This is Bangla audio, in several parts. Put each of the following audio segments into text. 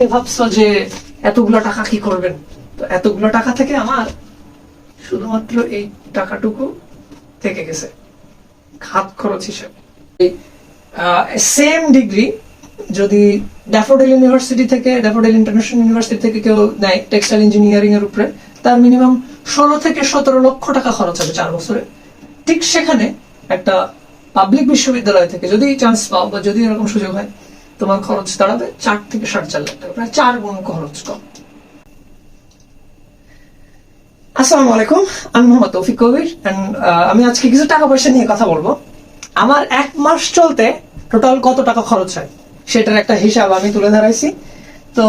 ভাবছ যে এতগুলো টাকা কি করবেন? তো এতগুলো টাকা থেকে আমার শুধুমাত্র এই টাকাটুকু থেকে গেছে। খাত খরচ হিসেবে। সেম ডিগ্রি যদি ড্যাফোডেল ইউনিভার্সিটি থেকে ড্যাফোডেল ইন্টারন্যাশনাল ইউনিভার্সিটি থেকে কেউ নেয় টেক্সটাইল ইঞ্জিনিয়ারিং এর উপরে, তার মিনিমাম ষোলো থেকে সতেরো লক্ষ টাকা খরচ হবে চার বছরে। ঠিক সেখানে একটা পাবলিক বিশ্ববিদ্যালয় থেকে যদি চান্স পাও বা যদি এরকম সুযোগ হয় তোমার খরচ দাঁড়াবে চার থেকে সাড়ে চার লাখ টাকা, প্রায় চার গুণ খরচ কম। আসসালামু আলাইকুম, আমি মোহাম্মদ তৌফিক কবির আমি আজকে কিছু টাকা পয়সা নিয়ে কথা বলব। আমার এক মাস চলতে টোটাল কত টাকা খরচ হয়, সেটার একটা হিসাব আমি তুলে ধরাইছি। তো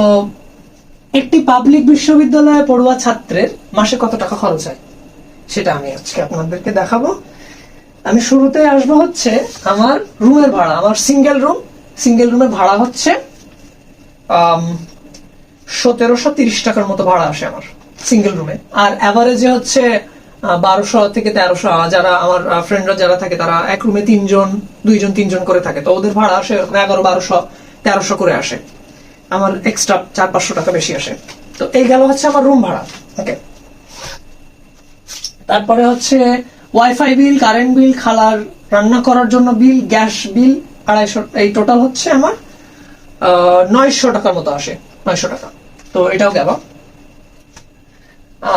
একটি পাবলিক বিশ্ববিদ্যালয়ে পড়ুয়া ছাত্রের মাসে কত টাকা খরচ হয়, সেটা আমি আজকে আপনাদেরকে দেখাবো। আমি শুরুতে আসব হচ্ছে আমার রুমের ভাড়া, আমার সিঙ্গেল রুম সিঙ্গেল রুমের ভাড়া হচ্ছে সতেরোশো তিরিশ টাকার মতো ভাড়া আসে আমার সিঙ্গেল রুমে। আর অ্যাভারেজে হচ্ছে বারোশো থেকে তেরোশো যারা আমার ফ্রেন্ডরা যারা থাকে তারা এক রুমে তিনজন, দুইজন, তিনজন করে থাকে। তো ওদের ভাড়া আসে এগারো, বারোশো, তেরোশো করে আসে। আমার এক্সট্রা চার, পাঁচশো টাকা বেশি আসে। তো এই গেল হচ্ছে আমার রুম ভাড়া ওকে তারপরে হচ্ছে ওয়াইফাই বিল কারেন্ট বিল খালার রান্না করার জন্য বিল গ্যাস বিল আড়াইশো এই টোটাল হচ্ছে আমার নয়শো টাকার মতো আসে, নয়শো টাকা। তো এটাও গেল।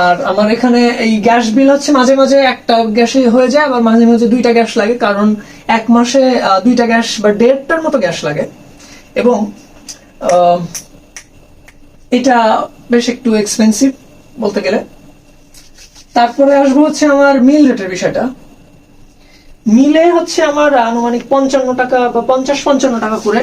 আর আমার এখানে এই গ্যাস বিল হচ্ছে মাঝে মাঝে একটা গ্যাসে হয়ে যায়, আবার মাঝে মাঝে দুইটা গ্যাস লাগে, কারণ এক মাসে দুইটা গ্যাস বা দেড়টার মতো গ্যাস লাগে। এবং এটা বেশ একটু এক্সপেন্সিভ বলতে গেলে। তারপরে আসব হচ্ছে আমার মিল রেটের বিষয়টা। মিলে হচ্ছে আমার আনুমানিক পঞ্চান্ন টাকা বা পঞ্চাশ পঞ্চান্ন টাকা করে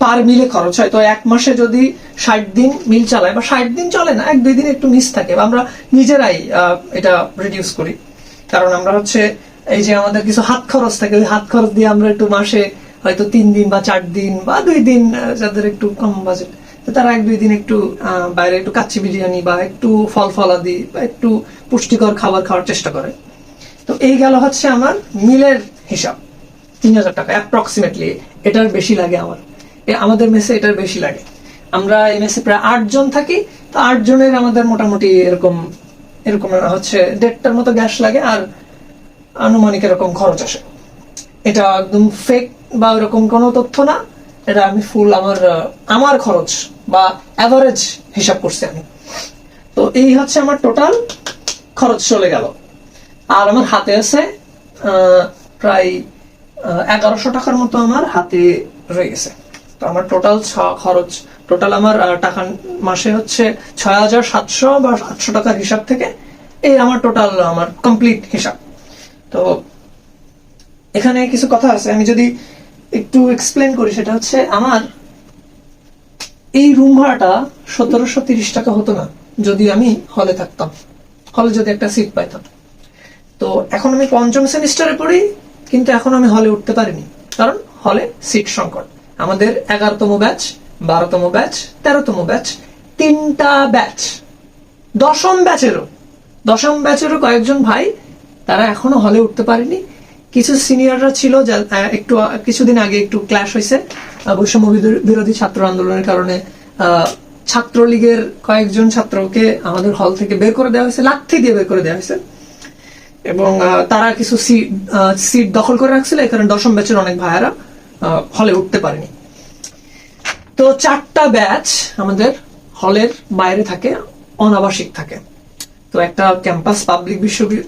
পার মিলে খরচ হয়। তো এক মাসে যদি ষাট দিন মিল চালায়, বা ষাট দিন চলে না, এক দুই দিন একটু মিস থাকে, বা আমরা নিজেরাই এটা রিডিউস করি। কারণ আমরা হচ্ছে এই যে আমাদের কিছু হাত খরচ থাকে, ওই হাত খরচ দিয়ে আমরা একটু মাসে হয়তো তিন দিন বা চার দিন বা দুই দিন যাদের একটু কম বাজেট তারা এক দুই দিন একটু বাইরে একটু কাচ্চি বিরিয়ানি বা একটু ফল ফলাদি বা একটু পুষ্টিকর খাবার খাওয়ার চেষ্টা করে। তো এই গেল হচ্ছে আমার মিলের হিসাব। তিন হাজার টাকা অ্যাপ্রক্সিমেটলি এটার বেশি লাগে আমার। আমাদের মেসে এটার বেশি লাগে। আমরা এই মেসে প্রায় আটজন থাকি, তো আটজনের আমাদের মোটামুটি এরকম এরকম হচ্ছে দেড়টার মতো গ্যাস লাগে আর আনুমানিক এরকম খরচ আসে। এটা একদম ফেক বা ওরকম কোনো তথ্য না। এটা আমি ফুল আমার আমার খরচ বা অ্যাভারেজ হিসাব করছি আমি। তো এই হচ্ছে আমার টোটাল খরচ চলে গেল। আর আমার হাতে আছে প্রায় এগারোশো টাকার মতো আমার হাতে রয়ে গেছে। তো আমার টোটাল ছ খরচ টোটাল আমার টাকা মাসে হচ্ছে ছয় হাজার সাতশো বা সাতশো টাকার হিসাব থেকে এই আমার টোটাল আমার কমপ্লিট হিসাব। তো এখানে কিছু কথা আছে, আমি যদি একটু এক্সপ্লেন করি, সেটা হচ্ছে আমার এই রুম ভাড়াটা সতেরোশো তিরিশ টাকা হতো না, যদি আমি হলে থাকতাম। হলে যদি একটা সিট পাইতাম। তো এখন আমি পঞ্চম সেমিস্টারে পড়ি, কিন্তু এখন আমি হলে উঠতে পারিনি। কারণ হলে সিট সংকট। আমাদের এগারোতম ব্যাচ বারোতম ব্যাচ তেরোতম ব্যাচ তিনটা ব্যাচ দশম ব্যাচেরও দশম ব্যাচেরও কয়েকজন ভাই, তারা এখনও হলে উঠতে পারেনি। কিছু সিনিয়ররা ছিল যা একটু কিছুদিন আগে একটু ক্ল্যাশ হয়েছে। বৈষম্য বিরো- বিরোধী ছাত্র আন্দোলনের কারণে ছাত্রলীগের কয়েকজন ছাত্রকে আমাদের হল থেকে বের করে দেওয়া হয়েছে লাথি দিয়ে বের করে দেওয়া হয়েছে। এবং তারা কিছু সিট দখল করে রাখছিল এখানে দশম ব্যাচের অনেক ভাইয়ারা হলে উঠতে পারেনি। তো চারটা ব্যাচ আমাদের হলের বাইরে থাকে, অনাবাসিক থাকে। তো একটা ক্যাম্পাস পাবলিক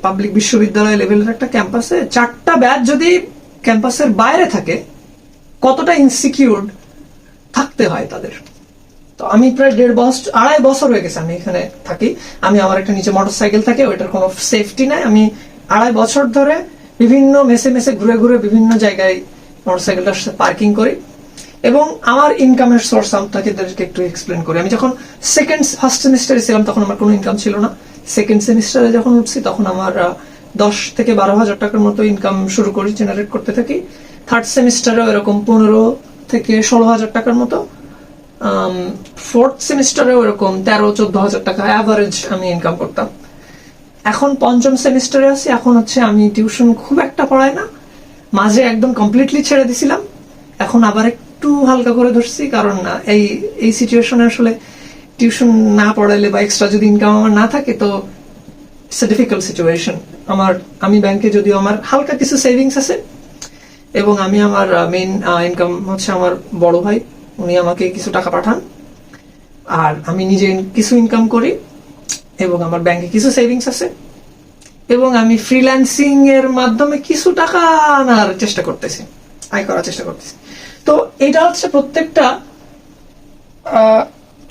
পাবলিক বিশ্ববিদ্যালয় লেভেলের একটা ক্যাম্পাসে চারটা ব্যাচ যদি ক্যাম্পাসের বাইরে থাকে, কতটা ইনসিকিউর থাকতে হয় তাদের? তো আমি প্রায় দেড় বছর, আড়াই বছর হয়ে গেছে আমি এখানে থাকি। আমি আমার একটা নিচে মোটরসাইকেল থাকে, ওইটার কোনো সেফটি নাই। আমি আড়াই বছর ধরে বিভিন্ন মেসে মেসে ঘুরে ঘুরে বিভিন্ন জায়গায় মোটরসাইকেলটা পার্কিং করি। এবং আমার ইনকামের সোর্স তাদেরকে একটু এক্সপ্লেন করি। আমি যখন সেকেন্ড ফার্স্ট সেমিস্টারে ছিলাম, তখন আমার কোনো ইনকাম ছিল না। সেকেন্ড সেমিস্টারে যখন উঠছি, তখন আমার দশ থেকে বারো হাজার টাকার মতো ইনকাম শুরু করি জেনারেট করতে থাকি। থার্ড সেমিস্টারেও এরকম পনেরো থেকে ষোলো হাজার টাকার মতো। ফোর্থ সেমিস্টারেও এরকম তেরো, চোদ্দ হাজার টাকা অ্যাভারেজ আমি ইনকাম করতাম। এখন পঞ্চম সেমিস্টারে আছি, এখন হচ্ছে আমি টিউশন খুব একটা পড়াই না। মাঝে একদম কমপ্লিটলি ছেড়ে দিছিলাম। এখন আবার একটু হালকা করে ধরছি, কারণ এই এই সিচুয়েশনে আসলে টিউশন না পড়াইলে বা এক্সট্রা যদি ইনকাম আমার না থাকে, তো ইটস ডিফিকাল্ট সিচুয়েশন আমার, আমি ব্যাংকে যদিও আমার হালকা কিছু সেভিংস আছে, এবং আমি আমার মেইন ইনকাম হচ্ছে আমার বড় ভাই। উনি আমাকে কিছু টাকা পাঠান। আর আমি নিজে কিছু ইনকাম করি। এবং আমার ব্যাংকে কিছু সেভিংস আছে। এবং আমি ফ্রিল্যান্সিং এর মাধ্যমে কিছু টাকা আনার চেষ্টা করতেছি, আয় করার চেষ্টা করতেছি। তো এটা হচ্ছে প্রত্যেকটা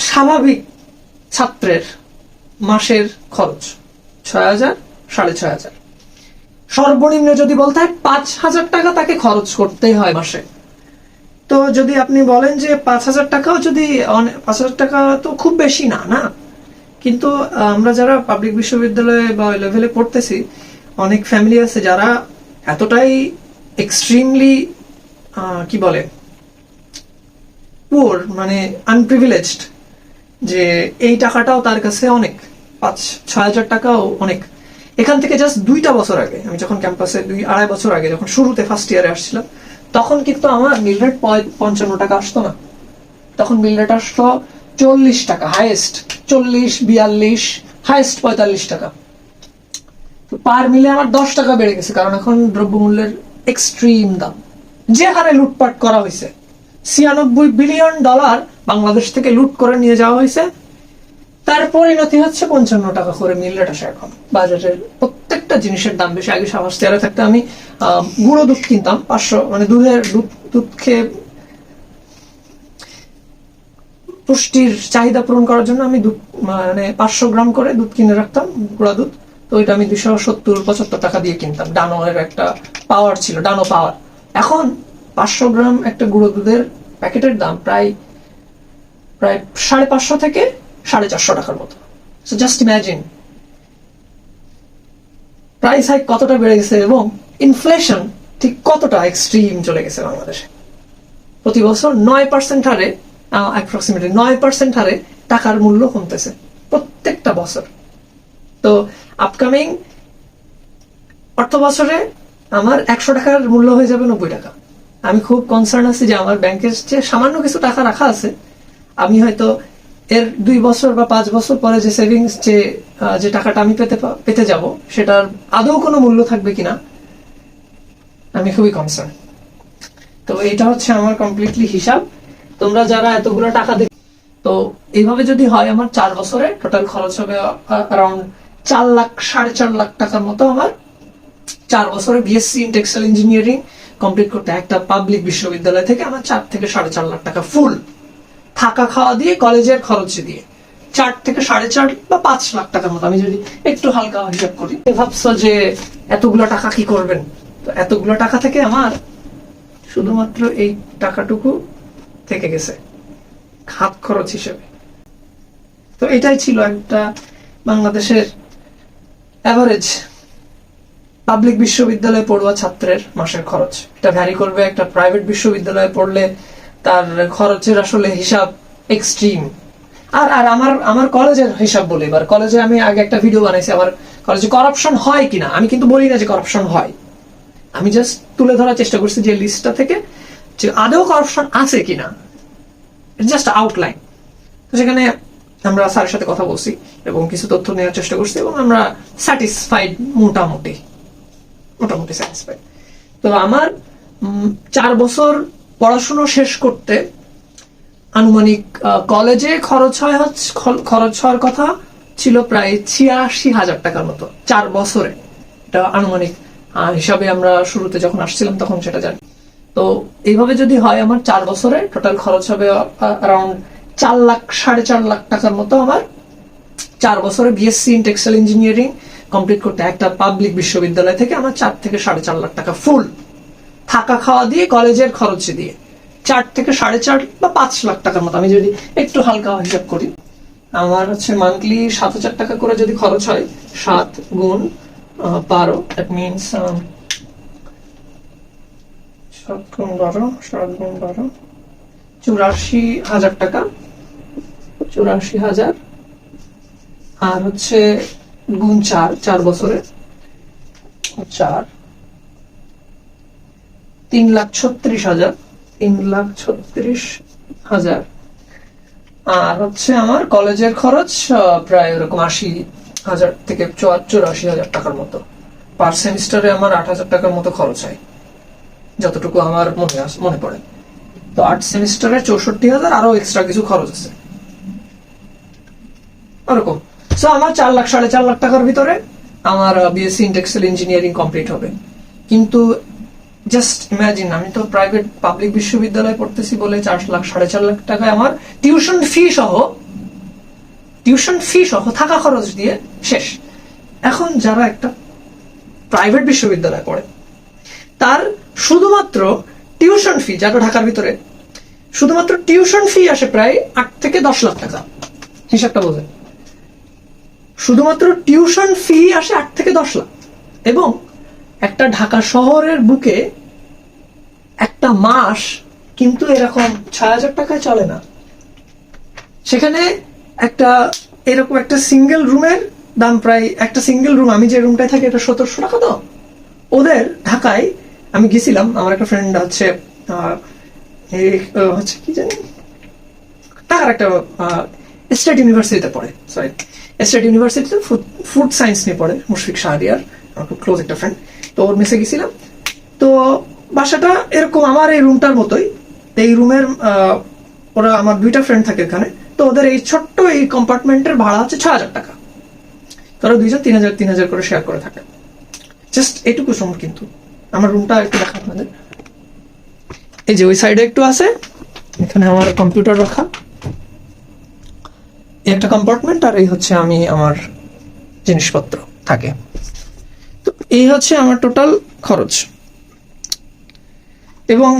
স্বাভাবিক ছাত্রের মাসের খরচ, ছয় হাজার, সাড়ে ছয় হাজার। সর্বনিম্ন যদি বলতে হয় পাঁচ হাজার টাকা তাকে খরচ করতেই হয় মাসে। তো যদি আপনি বলেন যে পাঁচ হাজার টাকাও যদি পাঁচ হাজার টাকা তো খুব বেশি না না? কিন্তু আমরা যারা পাবলিক বিশ্ববিদ্যালয়ে বা ওই লেভেলে পড়তেছি, অনেক ফ্যামিলি আছে যারা এতটাই এক্সট্রিমলি কি বলে পুয়ার মানে আনপ্রিভিলেজড যে এই টাকাটাও তার কাছে অনেক, পাঁচ, ছয় হাজার টাকাও অনেক। এখান থেকে জাস্ট দুইটা বছর আগে, আমি যখন ক্যাম্পাসে দুই, আড়াই বছর আগে যখন শুরুতে ফার্স্ট ইয়ারে আসছিলাম, তখন কিন্তু আমার মিল রেট পঞ্চান্ন টাকা আসতো না। তখন বিল রেট আসতো চল্লিশ টাকা হাইয়েস্ট চল্লিশ, বিয়াল্লিশ হাইয়েস্ট পঁয়তাল্লিশ টাকা। পার মিলে আমার দশ টাকা বেড়ে গেছে, কারণ এখন দ্রব্যমূল্যের এক্সট্রিম দাম। যে হারে লুটপাট করা হয়েছে, ছিয়ানব্বই বিলিয়ন ডলার বাংলাদেশ থেকে লুট করে নিয়ে যাওয়া হয়েছে। তার পরিণতি হচ্ছে পঞ্চান্ন টাকা করে মিল রেট আসে এখন। বাজারের প্রত্যেকটা জিনিসের দাম বেশি। আগে সাবাস তেয়ারে থাকতে আমি গুঁড়ো দুধ কিনতাম, পাঁচশো মানে দুধের দুধ দুধ খেয়ে পুষ্টির চাহিদা পূরণ করার জন্য আমি দুধ মানে পাঁচশো গ্রাম করে দুধ কিনে রাখতাম, গুঁড়া দুধ। তো ওইটা আমি দুশো সত্তর, পঁচাত্তর টাকা দিয়ে কিনতাম। ডানো এর একটা পাওয়ার ছিল, ডানো পাওয়ার। এখন পাঁচশো গ্রাম একটা গুঁড়ো দুধের প্যাকেটের দাম প্রায় প্রায় সাড়ে পাঁচশো থেকে সাড়ে চারশো টাকার মতো। So just imagine price hike কতটা বেড়ে গেছে এবং ইনফ্লেশন ঠিক কতটা এক্সট্রিম চলে গেছে বাংলাদেশে। প্রতি বছর নয় পার্সেন্ট হারে অ্যাপ্রক্সিমেটলি নয় পার্সেন্ট হারে টাকার মূল্য কমতেছে প্রত্যেকটা বছর। তো আপকামিং অর্থ বছরে আমার একশো টাকার মূল্য হয়ে যাবে নব্বই টাকা। আমি খুব কনসার্ন আছি যে আমার ব্যাংকের যে সামান্য কিছু টাকা রাখা আছে। আমি হয়তো এর দুই বছর বা পাঁচ বছর পরে যে সেভিংস যে যে টাকাটা আমি পেতে পেতে যাব, সেটার আদৌ কোনো মূল্য থাকবে কিনা, আমি খুবই কনসার্ন তো এটা হচ্ছে আমার কমপ্লিটলি হিসাব। তোমরা যারা এতগুলো টাকা দেখ তো এইভাবে যদি হয় আমার চার বছরে টোটাল খরচ হবে অ্যারাউন্ড চার লাখ, সাড়ে চার লাখ টাকার মতো আমার চার বছরে BSc in textile engineering complete করতে। একটা পাবলিক বিশ্ববিদ্যালয় থেকে আমার চার থেকে সাড়ে চার লাখ টাকা ফুল থাকা খাওয়া দিয়ে, কলেজের খরচ দিয়ে। চার থেকে সাড়ে চার বা পাঁচ লাখ টাকার মতো। আমি যদি একটু হালকা হিসাব করি। ভাবছ যে এতগুলো টাকা কি করবেন? তো এতগুলো টাকা থেকে আমার শুধুমাত্র এই টাকাটুকু থেকে গেছে। হাত খরচ হিসেবে। তো এটাই ছিল একটা বাংলাদেশের অ্যাভারেজ পাবলিক বিশ্ববিদ্যালয়ে পড়ুয়া ছাত্রের মাসের খরচ। এটা ভ্যারি করবে, একটা প্রাইভেট বিশ্ববিদ্যালয়ে পড়লে তার খরচের আসলে হিসাব এক্সট্রিম আর আর আমার আমার কলেজের হিসাব বলি, এবার কলেজে আমি আগে একটা ভিডিও বানাইছি আমার কলেজে করাপশন হয় কিনা? আমি কিন্তু বলি না যে করাপশন হয়। আমি জাস্ট তুলে ধরার চেষ্টা করছি যে লিস্টটা থেকে যে আদৌ করাপশন আছে কিনা জাস্ট আউটলাইন তো সেখানে আমরা স্যারের সাথে কথা বলছি এবং কিছু তথ্য নেওয়ার চেষ্টা করছি এবং আমরা স্যাটিসফাইড মোটামুটি মোটামুটি স্যাটিসফাইড তো আমার চার বছর পড়াশুনো শেষ করতে আনুমানিক কলেজে খরচ হয় খরচ হওয়ার কথা ছিল প্রায় ছিয়াশি হাজার টাকার মতো, চার বছরে। এটা আনুমানিক হিসাবে আমরা শুরুতে যখন আসছিলাম তখন সেটা জানি। তো এইভাবে যদি হয়, আমার চার বছরে টোটাল খরচ হবে অ্যারাউন্ড চার লাখ, সাড়ে চার লাখ টাকার মতো আমার চার বছরে BSc in textile engineering complete করতে একটা পাবলিক বিশ্ববিদ্যালয় থেকে আমার চার থেকে সাড়ে চার লাখ টাকা ফুল থাকা খাওয়া দিয়ে, কলেজের খরচ দিয়ে চার থেকে সাড়ে চার বা পাঁচ লাখ টাকার মতো। আমি যদি একটু হালকা হিসাব করি, আমার হচ্ছে মান্থলি সাত হাজার টাকা করে যদি খরচ হয়, সাত গুণ বারো দ্যাট মিনস সাত গুণ বারো, সাত গুণ বারো। চুরাশি হাজার টাকা। চুরাশি হাজার। আর হচ্ছে গুণ চার চার বছরে চার। তিন লাখ ছত্রিশ হাজার। তিন লাখ ছত্রিশ হাজার। আর হচ্ছে আমার কলেজের খরচ প্রায় ওরকম আশি হাজার থেকে চুয়া- চুরাশি হাজার টাকার মতো। পার সেমিস্টারে আমার আট হাজার টাকার মতো খরচ হয়। যতটুকু আমার মনে আস- মনে পড়ে। তো আট সেমিস্টারে চৌষট্টি হাজার আরও এক্সট্রা কিছু খরচ আছে। ওরকম। সো আমার চার লাখ, সাড়ে চার লাখ টাকার ভিতরে আমার বিএসসি ইন্টেক্সেল ইঞ্জিনিয়ারিং কমপ্লিট হবে। কিন্তু জাস্ট ইমাজিন আমি তো প্রাইভেট পাবলিক বিশ্ববিদ্যালয়ে পড়তেছি বলে চার লাখ, সাড়ে চার লাখ টাকায় আমার টিউশন ফি সহ টিউশন ফি সহ থাকা খরচ দিয়ে শেষ। এখন যারা একটা প্রাইভেট বিশ্ববিদ্যালয়ে পড়ে, তার শুধুমাত্র টিউশন ফি যারা ঢাকার ভিতরে, শুধুমাত্র টিউশন ফি আসে প্রায় আট থেকে দশ লাখ টাকা। হিসাবটা বোঝেন। শুধুমাত্র টিউশন ফি আসে আট থেকে দশ লাখ। এবং একটা ঢাকা শহরের বুকে একটা মাস কিন্তু এরকম ছয় হাজার টাকায় চলে না। সেখানে একটা এরকম একটা সিঙ্গেল রুমের দাম প্রায়, একটা সিঙ্গেল রুম আমি যে রুমটায় থাকি এটা সতেরোশো টাকা তো ওদের ঢাকায় আমি গেছিলাম, আমার একটা ফ্রেন্ড হচ্ছে হচ্ছে কি জানি? ঢাকার একটা স্টেট ইউনিভার্সিটিতে পড়ে সরি স্টেট ইউনিভার্সিটিতে ফুড সায়েন্স নিয়ে পড়ে, মুশফিক শাহরিয়ার, আমার খুব ক্লোজ একটা ফ্রেন্ড তো ওর মেসে গেছিলাম। তো বাসাটা এরকম আমার এই রুমটার মতোই। এই রুমের ওরা আমার দুইটা ফ্রেন্ড থাকে এখানে। তো ওদের এই ছোট্ট এই কম্পার্টমেন্টের ভাড়া হচ্ছে ছ হাজার টাকা। তারা দুইজন তিন হাজার তিন হাজার করে শেয়ার করে থাকে। জাস্ট এটুকু রুম কিন্তু। আমার রুমটা একটু দেখা আপনাদের। এই যে ওই সাইডে একটু আছে, এখানে আমার কম্পিউটার রাখা। একটা কম্পার্টমেন্ট আর এই হচ্ছে আমি আমার জিনিসপত্র থাকে। তো এই হচ্ছে আমার টোটাল খরচ। এবং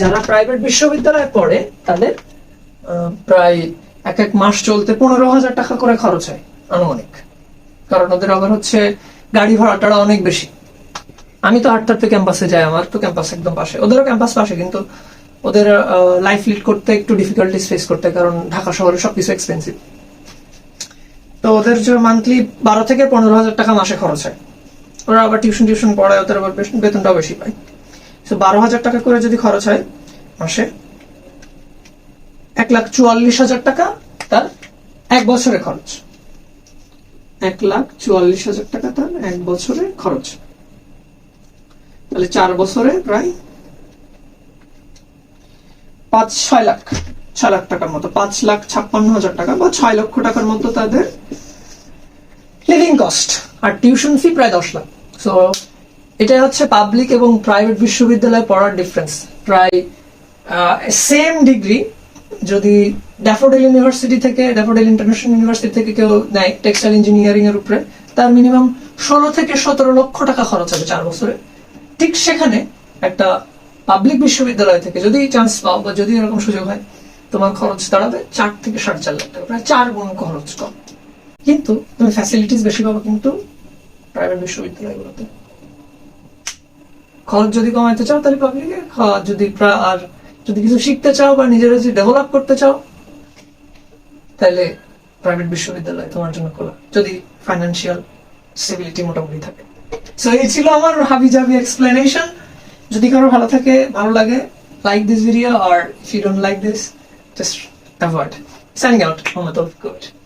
যারা প্রাইভেট বিশ্ববিদ্যালয়ে পড়ে, তাদের প্রায় এক এক মাস চলতে পনেরো হাজার টাকা করে খরচ হয়, আনুমানিক। কারণ ওদের আবার হচ্ছে গাড়ি ভাড়াটা অনেক বেশি। আমি তো আটটাতে ক্যাম্পাসে যাই, আমার তো ক্যাম্পাস একদম পাশে। ওদেরও ক্যাম্পাস পাশে, কিন্তু ওদের লাইফ লিড করতে একটু ডিফিকাল্টিস ফেস করতে, কারণ ঢাকা শহরে সবকিছু এক্সপেন্সিভ তো ওদের যে মান্থলি বারো থেকে পনেরো হাজার টাকা মাসে খরচ হয়। ওরা আবার টিউশন টিউশন পড়ায়, ওদের আবার বেতনটাও বেশি পায়। তো বারো হাজার টাকা করে যদি খরচ হয় মাসে, এক লাখ চুয়াল্লিশ হাজার টাকা তার এক বছরে খরচ। এক লাখ চুয়াল্লিশ হাজার টাকা তার এক বছরে খরচ। তাহলে চার বছরে প্রায় পাঁচ, ছয় লাখ ছয় লাখ টাকার মতো, পাঁচ লাখ ছাপ্পান্ন হাজার টাকা বা ছয় লক্ষ টাকার মতো তাদের লিভিং কস্ট আর টিউশন ফি প্রায় দশ লাখ। সো এটাই হচ্ছে পাবলিক এবং প্রাইভেট বিশ্ববিদ্যালয়ে পড়ার ডিফারেন্স প্রায় সেম ডিগ্রি যদি ড্যাফোডেল ইউনিভার্সিটি থেকে ড্যাফোডেল ইন্টারন্যাশনাল ইউনিভার্সিটি থেকে কেউ নেয় টেক্সটাইল ইঞ্জিনিয়ারিং এর উপরে, তার মিনিমাম ষোলো থেকে সতেরো লক্ষ টাকা খরচ হবে চার বছরে। ঠিক সেখানে একটা পাবলিক বিশ্ববিদ্যালয় থেকে যদি চান্স পাও বা যদি এরকম সুযোগ হয়, তোমার খরচ দাঁড়াবে চার থেকে সাড়ে চার লাখ টাকা, প্রায় চার গুণ খরচ কম। কিন্তু তুমি ফ্যাসিলিটিস বেশি পাবো কিন্তু প্রাইভেট বিশ্ববিদ্যালয়গুলোতে। খরচ যদি কমাইতে চাও তাহলে পাবলিকে যদি আর যদি কিছু শিখতে চাও বা নিজেরা যদি ডেভেলপ করতে চাও, তাহলে প্রাইভেট বিশ্ববিদ্যালয় তোমার জন্য খোলা। যদি ফাইন্যান্সিয়াল স্টেবিলিটি মোটামুটি থাকে। সো এই ছিল আমার হাবি জাবি এক্সপ্লেনেশন যদি কারও ভালো থাকে, ভালো লাগে like this video R if you don't like this just avoid signing out Mohammad of Kabir